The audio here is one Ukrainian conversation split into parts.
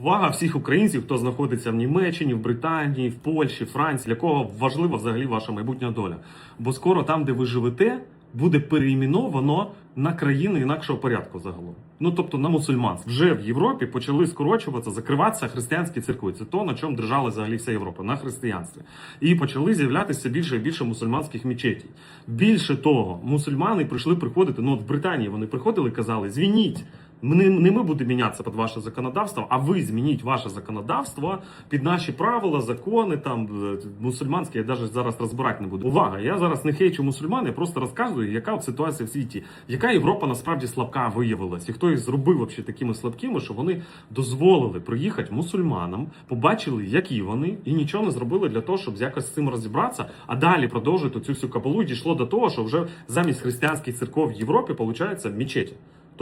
Увага всіх українців, хто знаходиться в Німеччині, в Британії, в Польщі, Франції, для кого важлива взагалі ваша майбутня доля. Бо скоро там, де ви живете, буде переіменовано на країни інакшого порядку загалом. Ну тобто на мусульманство. Вже в Європі почали скорочуватися, закриватися християнські церкви. Це то, на чому держала взагалі вся Європа, на християнстві. І почали з'являтися більше і більше мусульманських мечетей. Більше того, мусульмани прийшли приходити. Ну от в Британії вони приходили і казали: звініть. Не, не ми будемо мінятися під ваше законодавство, а ви змініть ваше законодавство під наші правила, закони там е, мусульманські. Я навіть зараз розбирати не буду. Увага! Я зараз не хейчу мусульман, я просто розказую, яка ситуація в світі, яка Європа насправді слабка виявилась, і хто їх зробив вообще такими слабкими, що вони дозволили приїхати мусульманам, побачили, які вони, і нічого не зробили для того, щоб якось з цим розібратися. А далі продовжують цю всю кабалу і дійшло до того, що вже замість християнських церков в Європі виходить мечеті.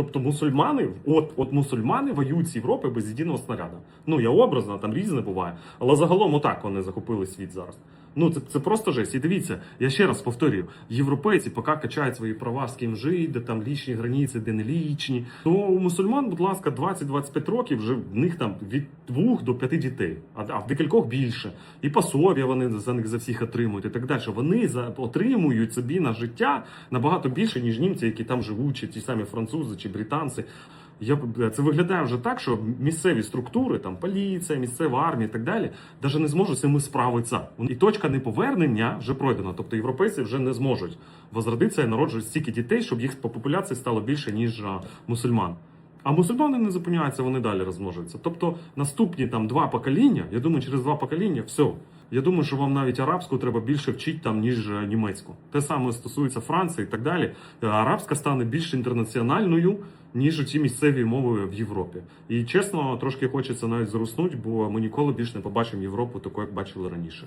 Тобто мусульмани, от, от мусульмани воюють з Європи без єдиного снаряду. Ну я образно, там різне буває. Але загалом отак вони захопили світ зараз. Ну це, це просто жесть. І дивіться, я ще раз повторюю: європейці поки качають свої права з ким жити, де там лічні границі, де не лічні. То у мусульман, будь ласка, 20-25 років вже в них там від двох до п'яти дітей, а, а в декількох більше. І пособія вони за них за всіх отримують, і так далі. Вони за отримують собі на життя набагато більше, ніж німці, які там живуть, чи ті самі французи чи британці. Я це виглядає вже так, що місцеві структури, там поліція, місцева армія і так далі, навіть не зможуть з цим справитися. І точка неповернення вже пройдена. Тобто європейці вже не зможуть возродитися і народжувати стільки дітей, щоб їх по популяції стало більше ніж мусульман. А мусульмани не зупиняються, вони далі розмножуються. Тобто наступні там два покоління, я думаю, через два покоління все. Я думаю, що вам навіть арабську треба більше вчити там, ніж е, німецьку. Те саме стосується Франції і так далі. Е, Арабська стане більш інтернаціональною, ніж ті місцеві мови в Європі. І чесно, трошки хочеться навіть зруснути, бо ми ніколи більше не побачимо Європу такою, як бачили раніше.